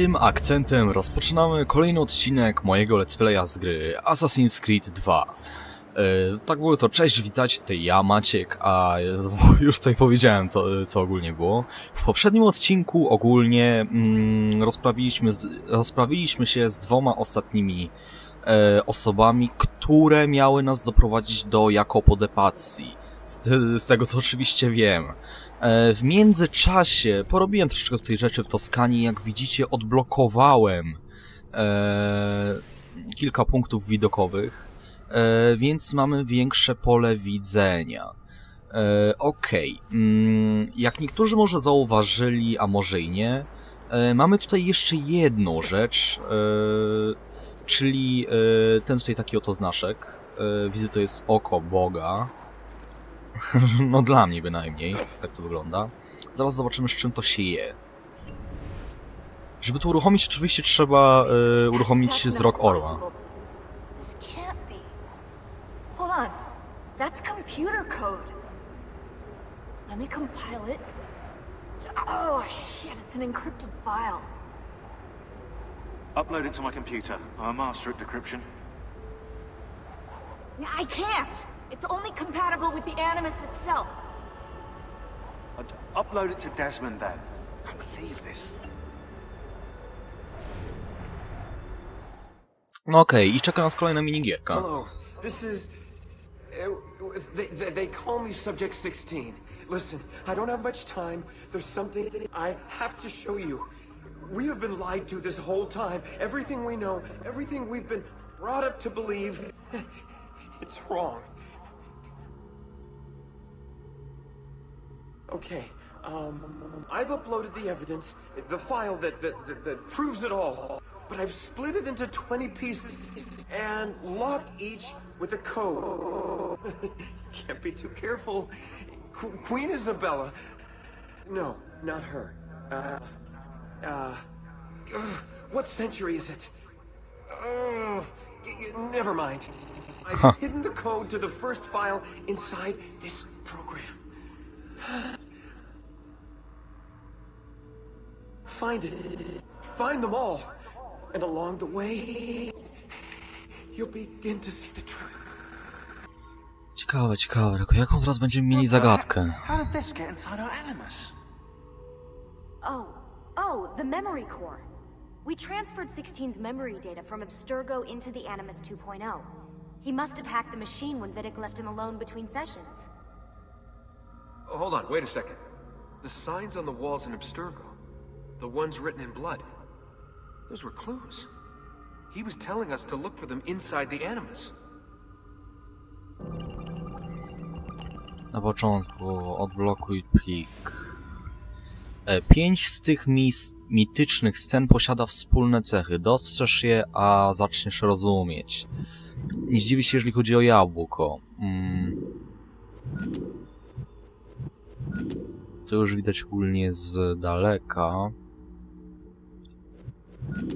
Tym akcentem rozpoczynamy kolejny odcinek mojego let's playa z gry Assassin's Creed 2. E, tak było to, cześć, witajcie, tutaj ja, Maciek, a już tutaj powiedziałem to, co ogólnie było. W poprzednim odcinku ogólnie mm, rozprawiliśmy, z, rozprawiliśmy się z dwoma ostatnimi e, osobami, które miały nas doprowadzić do Jakopo de Pazzi. Z, z tego, co oczywiście wiem. E, w międzyczasie porobiłem troszeczkę tej rzeczy w Toskanii. Jak widzicie, odblokowałem e, kilka punktów widokowych, e, więc mamy większe pole widzenia. Okej. Okay. Mm, jak niektórzy może zauważyli, a może i nie, mamy tutaj jeszcze jedną rzecz, czyli ten tutaj taki oto znaszek. Widzę, to jest oko Boga. No dla mnie bynajmniej, tak to wygląda. Zaraz zobaczymy z czym to się je. Żeby to uruchomić oczywiście trzeba e, uruchomić wzrok orła. This can't be. Hold on. That's computer code. Let me compile it. Oh shit, it's an encrypted file. Upload it to my computer. I'm a master at decryption. I can't. It's only compatible with the Animus itself. I'd upload it to Desmond then. I can't believe this. No okej, i czeka nas kolejna minigierka. Hello, this is. Uh, they, they, they call me Subject 16. Listen, I don't have much time. There's something I have to show you. We have been lied to this whole time. Everything we know, everything we've been brought up to believe, it's wrong. Okay, um, I've uploaded the evidence, the file that, that, that, that proves it all, but I've split it into 20 pieces and locked each with a code. Can't be too careful. Qu- Queen Isabella. No, not her. Uh, uh, ugh, what century is it? Y- never mind. I've hidden the code to the first file inside this program. Find it. Find them all. And along the way, you'll begin to see the truth. Ciekawe, ciekawe, tylko jaką teraz będziemy mieli zagadkę? How did this get inside our Animus? Oh, oh, the memory core. We transferred 16's memory data from Abstergo into the Animus 2.0. He must have hacked the machine when Vidic left him alone between sessions. Oh, Hold on, wait a second. The signs on the walls in Abstergo, the ones written in blood, those were clues. He was telling us to look for them inside the Animus. Na początku odblokuj plik. E, Pięć z tych mitycznych scen posiada wspólne cechy. Dostrzeż je, a zaczniesz rozumieć. Nie zdziwi się, jeżeli chodzi o jabłko. Mm. To już widać ogólnie z daleka.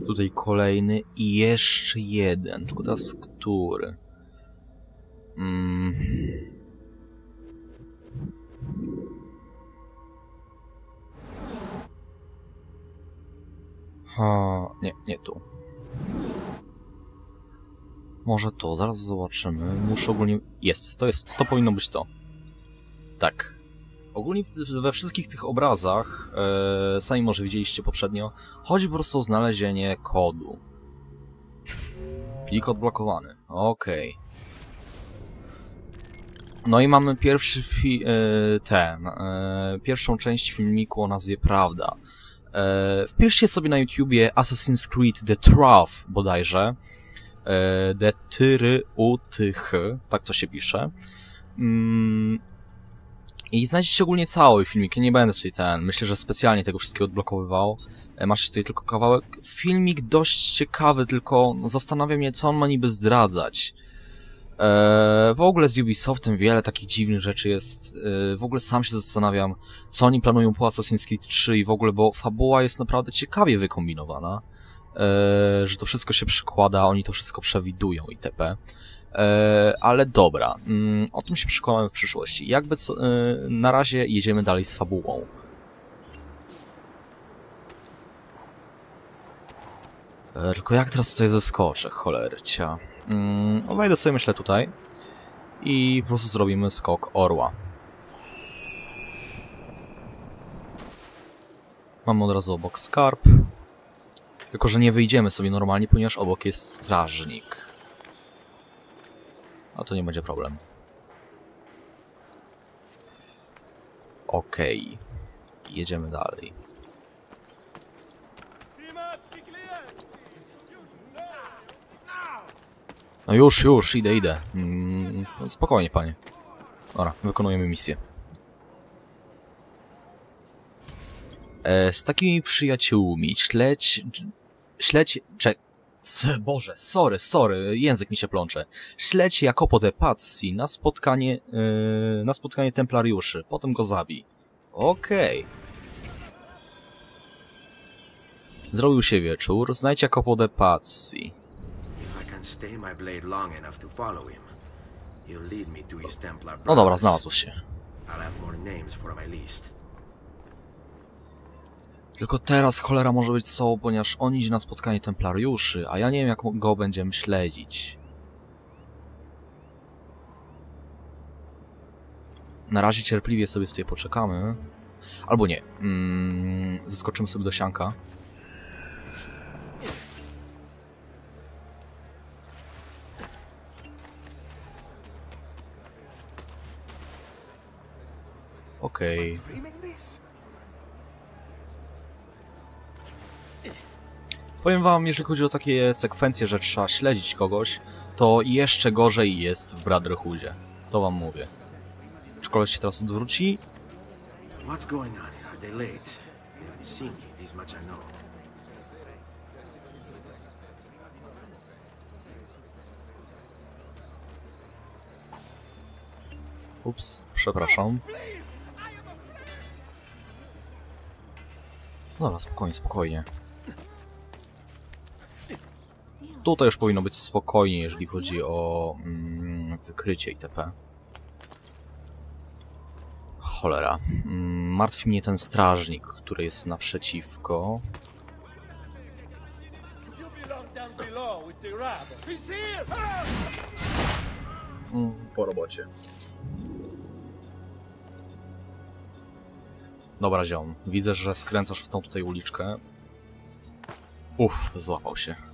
Tutaj kolejny i jeszcze jeden. Tylko teraz który? Mm. Ha, nie, nie tu. Może to, zaraz zobaczymy. Muszę ogólnie... Jest, to jest, to powinno być to. Tak. Ogólnie we wszystkich tych obrazach, e, sami może widzieliście poprzednio, chodzi po prostu o znalezienie kodu. Plik odblokowany. Okej. No i mamy pierwszy fi- e, ten, e, pierwszą część filmiku o nazwie Prawda. E, wpiszcie sobie na YouTubie Assassin's Creed The Trough bodajże. E, The Tyry U Ty H, tak to się pisze. Mm, I znajdziecie ogólnie cały filmik. Ja nie będę tutaj ten, myślę, że specjalnie tego wszystkiego odblokowywał. E, Macie tutaj tylko kawałek. Filmik dość ciekawy, tylko zastanawia mnie, co on ma niby zdradzać. E, w ogóle z Ubisoftem wiele takich dziwnych rzeczy jest. E, w ogóle sam się zastanawiam, co oni planują po Assassin's Creed 3 i w ogóle, bo fabuła jest naprawdę ciekawie wykombinowana. E, że to wszystko się przykłada, oni to wszystko przewidują itp. E, ale dobra, mm, o tym się przekonamy w przyszłości. Jakby co, e, na razie jedziemy dalej z fabułą. E, Tylko jak teraz tutaj zeskoczę, cholercia? Mm, no wejdę sobie myślę tutaj i po prostu zrobimy skok orła. Mamy od razu obok skarb. Tylko, że nie wyjdziemy sobie normalnie, ponieważ obok jest strażnik. A to nie będzie problem. Okej. Jedziemy dalej. No już, już, idę, idę. Mm, spokojnie, panie. Dobra, wykonujemy misję. E, z takimi przyjaciółmi śledź... Śledź... Czek... Boże, sorry, sorry, język mi się plącze. Śledź Jacopo de Pazzi na spotkanie... E, na spotkanie templariuszy, potem go zabij. Okej. Zrobił się wieczór, znajdź Jacopo de Pazzi. No dobra, znalazł się. I'll have more names for my list. Tylko teraz cholera może być co, ponieważ on idzie na spotkanie templariuszy, a ja nie wiem jak go będziemy śledzić. Na razie cierpliwie sobie tutaj poczekamy. Albo nie. Mm, zeskoczymy sobie do sianka. Okej. Powiem wam, jeżeli chodzi o takie sekwencje, że trzeba śledzić kogoś, to jeszcze gorzej jest w Brotherhoodzie. To wam mówię. Czy koleś się teraz odwróci? What's going on? Are they late? They haven't seen me, this much I know. Ups, przepraszam. Dobra, spokojnie, spokojnie. Tutaj już powinno być spokojnie, jeżeli chodzi o mm, wykrycie itp. Cholera. Mm, martwi mnie ten strażnik, który jest naprzeciwko. Mm, po robocie. Dobra, ziom. Widzę, że skręcasz w tą tutaj uliczkę. Uff, złapał się.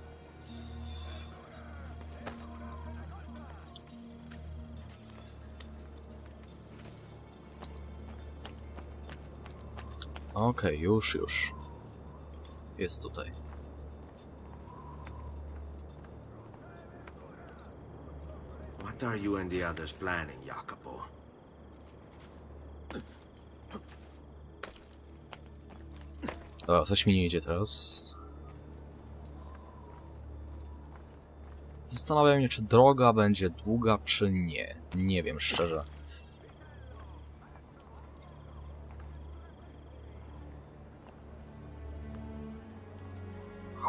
Okej, już, już. Jest tutaj. What are you and the others planning, Jacopo? Dobra, coś mi nie idzie teraz. Zastanawiam się, czy droga będzie długa, czy nie. Nie wiem, szczerze.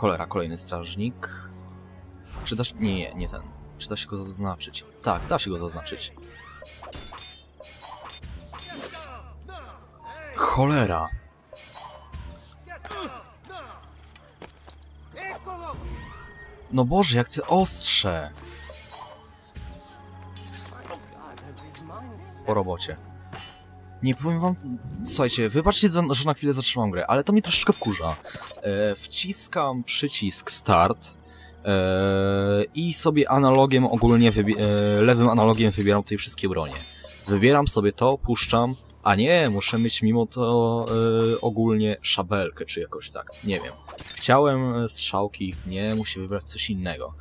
Cholera, kolejny strażnik. Czy da się... Nie, nie, ten. Czy da się go zaznaczyć? Tak, da się go zaznaczyć. Cholera. No Boże, jak chcę ostrze! Po robocie. Nie powiem wam... Słuchajcie, wybaczcie, że na chwilę zatrzymam grę, ale to mnie troszeczkę wkurza. E, wciskam przycisk start e, i sobie analogiem ogólnie, e, lewym analogiem wybieram tutaj wszystkie bronie. Wybieram sobie to, puszczam, a nie, muszę mieć mimo to ogólnie szabelkę, czy jakoś tak, nie wiem. Chciałem strzałki, nie, muszę wybrać coś innego.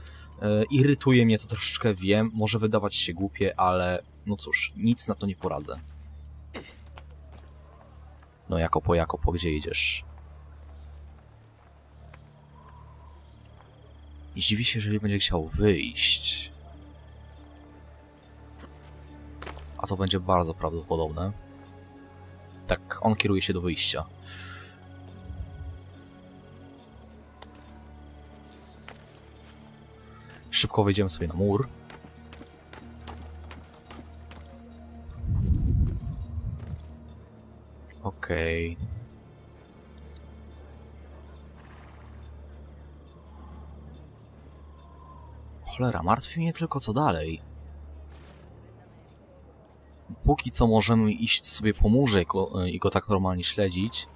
Irytuje mnie to troszeczkę, wiem, może wydawać się głupie, ale no cóż, nic na to nie poradzę. No jako po jako po gdzie idziesz? I Zdziwi się, jeżeli będzie chciał wyjść. A to będzie bardzo prawdopodobne. Tak, on kieruje się do wyjścia. Szybko wejdziemy sobie na mur. Okej. Cholera, martwi mnie tylko co dalej. Póki co możemy iść sobie po murze i go, i go tak normalnie śledzić,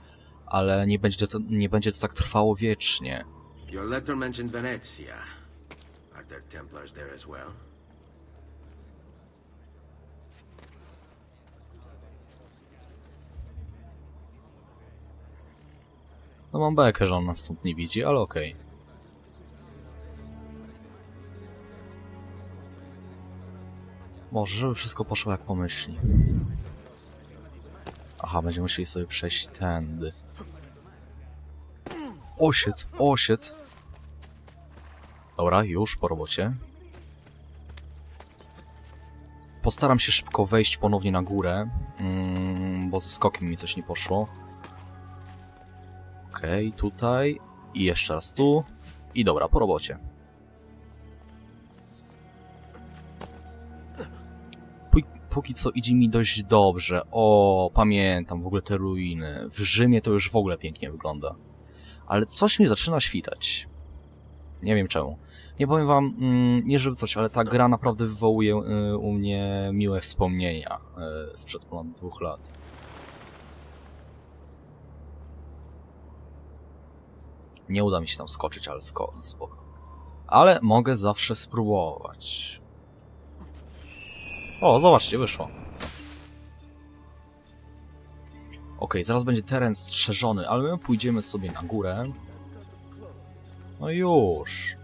ale nie będzie, to, nie będzie to tak trwało wiecznie. Your letter mentioned Venezia. Are there Templars there as well? No mam bekę, że on nas stąd nie widzi, ale okej. Może, żeby wszystko poszło jak pomyśli. Aha, będziemy musieli sobie przejść tędy. Osied, osied. Dobra, już po robocie. Postaram się szybko wejść ponownie na górę, mm, bo ze skokiem mi coś nie poszło. Okej, tutaj. I jeszcze raz tu. I dobra, po robocie. Póki co idzie mi dość dobrze. O, pamiętam w ogóle te ruiny. W Rzymie to już w ogóle pięknie wygląda. Ale coś mi zaczyna świtać. Nie wiem czemu. Nie powiem wam, mm, nie żeby coś, ale ta gra naprawdę wywołuje y, u mnie miłe wspomnienia y, sprzed ponad dwóch lat. Nie uda mi się tam skoczyć, ale sko spoko. Ale mogę zawsze spróbować. O, zobaczcie, wyszło. Okej, zaraz będzie teren strzeżony, ale my pójdziemy sobie na górę. No już.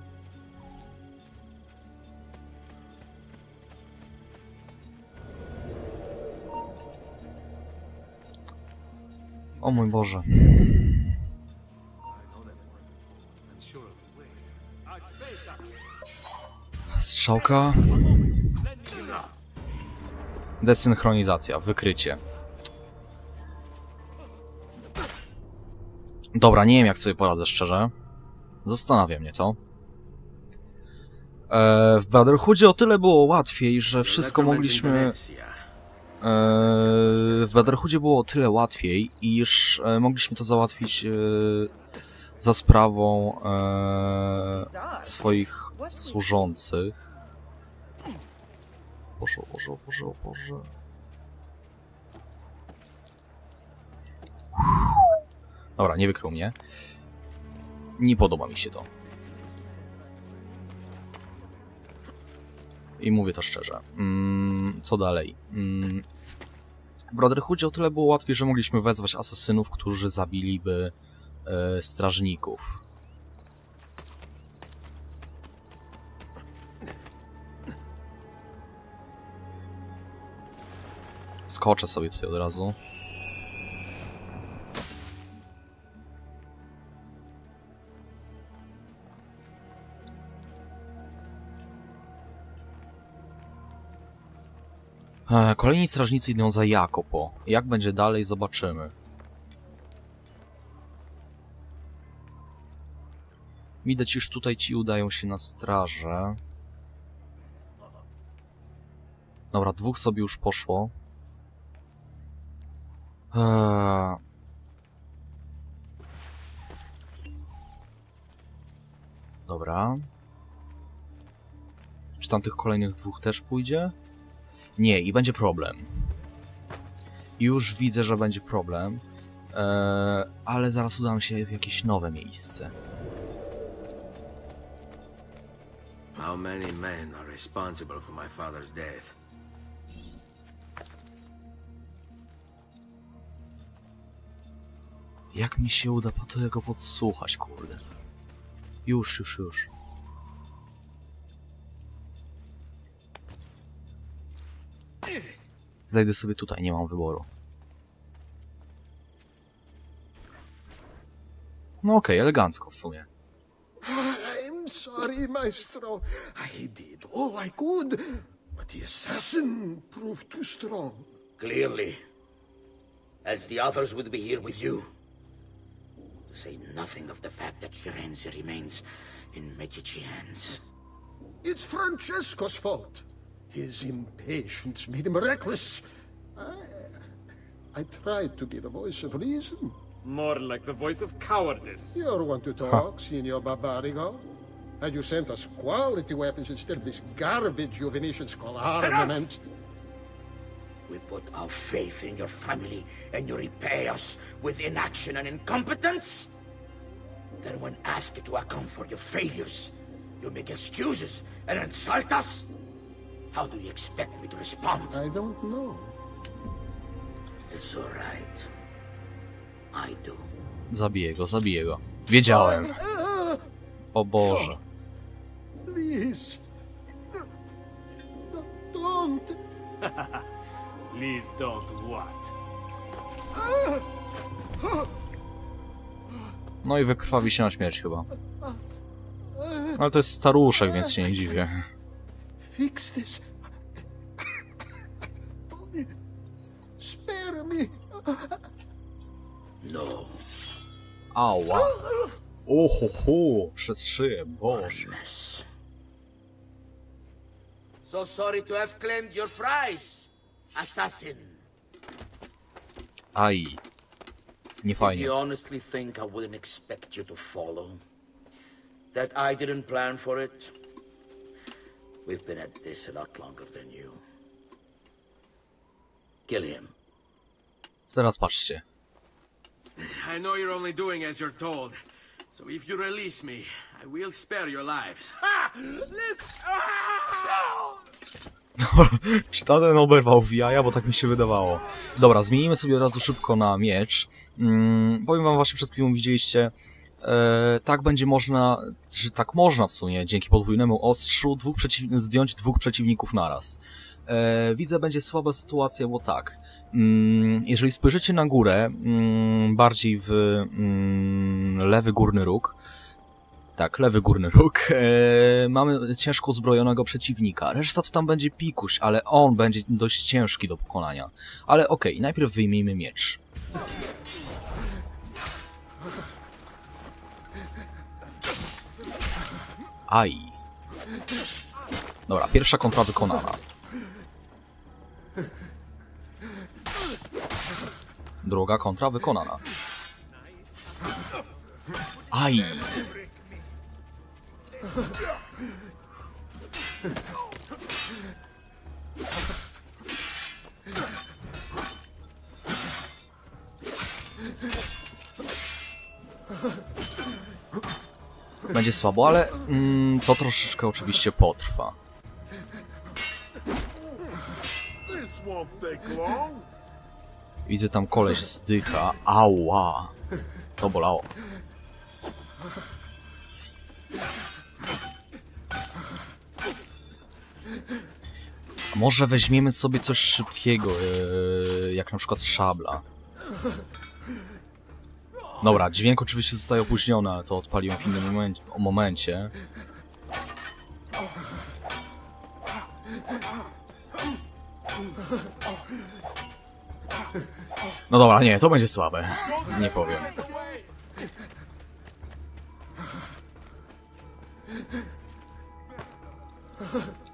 O mój Boże. Strzałka. Desynchronizacja, wykrycie. Dobra, nie wiem jak sobie poradzę szczerze. Zastanawia mnie to. E, w Brotherhoodzie o tyle było łatwiej, że wszystko mogliśmy... E, w Brotherhoodzie było o tyle łatwiej, iż e, mogliśmy to załatwić e, za sprawą swoich służących. Boże, Boże, Boże, Boże. Dobra, nie wykrył mnie. Nie podoba mi się to. I mówię to szczerze. Mm, co dalej? Mm, w Brotherhoodzie o tyle było łatwiej, że mogliśmy wezwać asasynów, którzy zabiliby e, strażników. Skoczę sobie tutaj od razu. E, Kolejni strażnicy idą za Jakopo. Jak będzie dalej, zobaczymy. Widać już tutaj ci udają się na strażę. Dobra, dwóch sobie już poszło. Eee... Dobra. Czy tam tych kolejnych dwóch też pójdzie? Nie, i będzie problem. Już widzę, że będzie problem. Eee, ale zaraz udam się w jakieś nowe miejsce. How many men are responsible for my father's death? Jak mi się uda po tego podsłuchać, kurde. Już, już, już. Zajdę sobie tutaj, nie mam wyboru. No okej, elegancko w sumie. I'm sorry, Maestro. I did all I could, but the assassin proved too strong. Clearly. As the others would be here with you. To say nothing of the fact that Firenze remains in Medici hands. It's Francesco's fault. His impatience made him reckless. I, I tried to be the voice of reason. More like the voice of cowardice. You're one to talk, Signor Barbarigo. Had you sent us quality weapons instead of this garbage you Venetians call armament. We put our faith in your family, and you repay us with inaction and incompetence? Then when asked to account for your failures, you make excuses and insult us? How do you expect me to respond? I don't know. It's all right. I do. Zabiję go, zabiję go. Wiedziałem. O Boże. please. Don't. Please don't what? No i wykrwawi się na śmierć chyba. Ale to jest staruszek, więc się nie dziwię. Fix this. Spare me. No. Ała. Ohoho, przez szyję, Boże. So sorry to have claimed your prize, assassin. Aj. Nie fajnie. You honestly think I wouldn't expect you to follow? That I didn't plan for it? We've been at this a lot longer than you. Kill him. Teraz patrzcie. I know you're only doing as you're told. So if you release me, I will spare your lives. Ha! Listen! Ah! Czy ten oberwał w jaja, bo tak mi się wydawało. Dobra, zmienimy sobie od razu szybko na miecz. Mm, powiem wam właśnie przed chwilą widzieliście, e, tak będzie można, że tak można w sumie, dzięki podwójnemu ostrzu dwóch zdjąć dwóch przeciwników naraz. E, widzę, będzie słaba sytuacja, bo tak, mm, jeżeli spojrzycie na górę, mm, bardziej w lewy górny róg, tak, lewy górny róg. E, mamy ciężko uzbrojonego przeciwnika. Reszta to tam będzie pikuś, ale on będzie dość ciężki do pokonania. Ale okej, najpierw wyjmijmy miecz. Aj. Dobra, pierwsza kontra wykonana. Druga kontra wykonana. Aj. Będzie słabo, ale mm, to troszeczkę oczywiście potrwa. Widzę tam koleś zdycha. Ała! To bolało. Może weźmiemy sobie coś szybkiego, yy, jak na przykład szabla. Dobra, dźwięk oczywiście zostaje opóźniony, ale to odpaliłem w innym momencie. momencie. No dobra, nie, to będzie słabe. Nie powiem.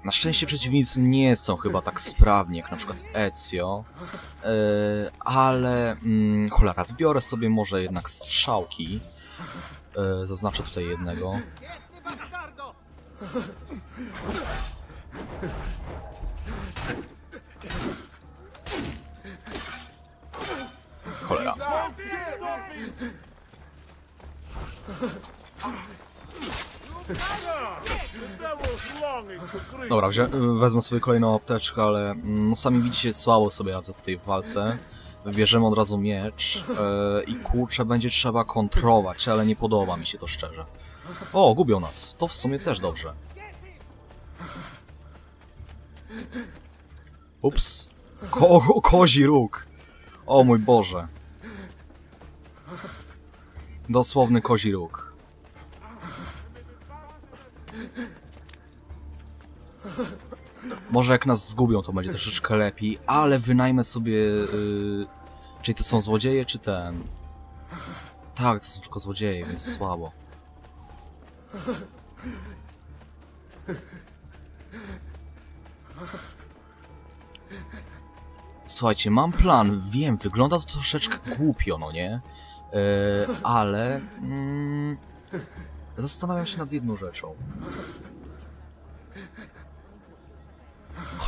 Na szczęście przeciwnicy nie są chyba tak sprawni jak na przykład Ezio, yy, ale mm, cholera, wybiorę sobie może jednak strzałki. Yy, zaznaczę tutaj jednego. Cholera. Dobra, wezmę sobie kolejną apteczkę, ale no, sami widzicie, słabo sobie radzę tutaj w walce. Wybierzemy od razu miecz e, i kurczę, będzie trzeba kontrować, ale nie podoba mi się to szczerze. O, gubią nas. To w sumie też dobrze. Ups. Ko kozi róg. O mój Boże. Dosłowny kozi róg. Może jak nas zgubią, to będzie troszeczkę lepiej, ale wynajmę sobie... Yy... Czyli to są złodzieje, czy ten... Tak, to są tylko złodzieje, więc słabo. Słuchajcie, mam plan, wiem, wygląda to troszeczkę głupio, no nie? Yy, ale... Mm, Zastanawiam się nad jedną rzeczą.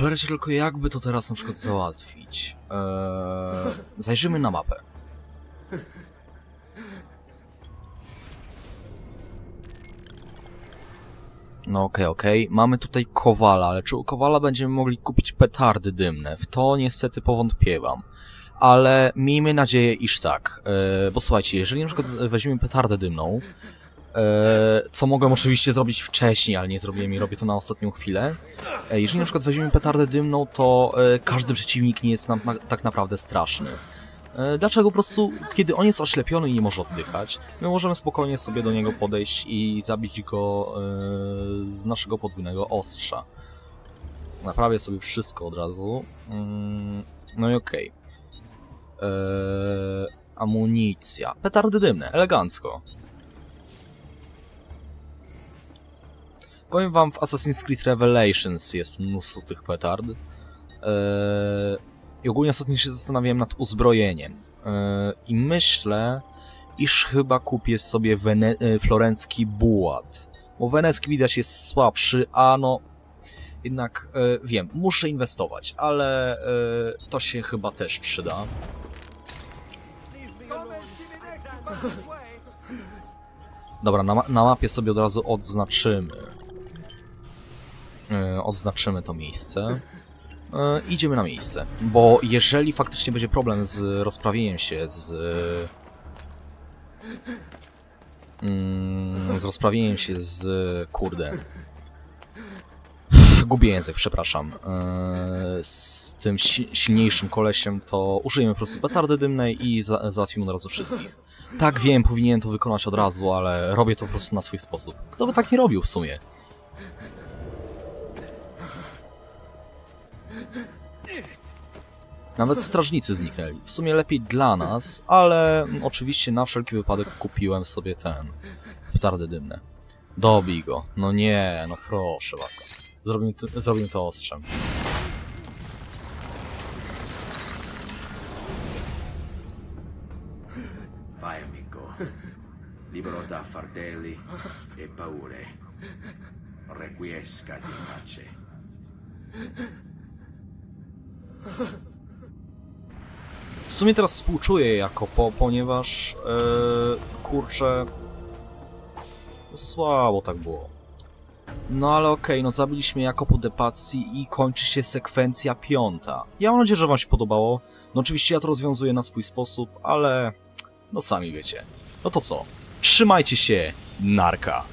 Cholera cię tylko jakby to teraz na przykład załatwić. Eee, zajrzymy na mapę. No okej, okej. Mamy tutaj Kowala, ale czy u Kowala będziemy mogli kupić petardy dymne? W to niestety powątpiewam. Ale miejmy nadzieję, iż tak. E, bo słuchajcie, jeżeli na przykład weźmiemy petardę dymną, co mogłem oczywiście zrobić wcześniej, ale nie zrobiłem i robię to na ostatnią chwilę. E, jeżeli na przykład weźmiemy petardę dymną, to e, każdy przeciwnik nie jest nam na, tak naprawdę straszny. E, Dlaczego po prostu, kiedy on jest oślepiony i nie może oddychać, my możemy spokojnie sobie do niego podejść i zabić go e, z naszego podwójnego ostrza. Naprawię sobie wszystko od razu. Mm, No i okej. Eee, Amunicja. Petardy dymne, elegancko. Powiem wam, w Assassin's Creed Revelations jest mnóstwo tych petard. Eee, I ogólnie ostatnio się zastanawiałem nad uzbrojeniem. Eee, I myślę, iż chyba kupię sobie wene- e, florencki bułat. Bo wenecki widać jest słabszy, a no... Jednak e, wiem, muszę inwestować, ale e, to się chyba też przyda. Dobra, na, ma na mapie sobie od razu odznaczymy. E, odznaczymy to miejsce. E, idziemy na miejsce, bo jeżeli faktycznie będzie problem z rozprawieniem się z... Mm, z rozprawieniem się z... kurde... Gubię język, przepraszam. E, z tym si silniejszym kolesiem to użyjemy po prostu petardy dymnej i za załatwimy od razu wszystkich. Tak, wiem, powinienem to wykonać od razu, ale robię to po prostu na swój sposób. Kto by tak nie robił w sumie? Nawet strażnicy zniknęli. W sumie lepiej dla nas, ale oczywiście na wszelki wypadek kupiłem sobie ten... petardy dymne. Dobij go. No nie, no proszę was. Zrobimy to, zrobimy to ostrzem. Vai, amico. Libero da fardelli e paure. Requiescat in pace. W sumie teraz współczuję Jakopo, ponieważ e, kurczę słabo tak było. No ale okej, no zabiliśmy Jakopo de Pazzi i kończy się sekwencja piąta. Ja mam nadzieję, że wam się podobało. No oczywiście ja to rozwiązuję na swój sposób, ale no sami wiecie. No to co? Trzymajcie się, narka!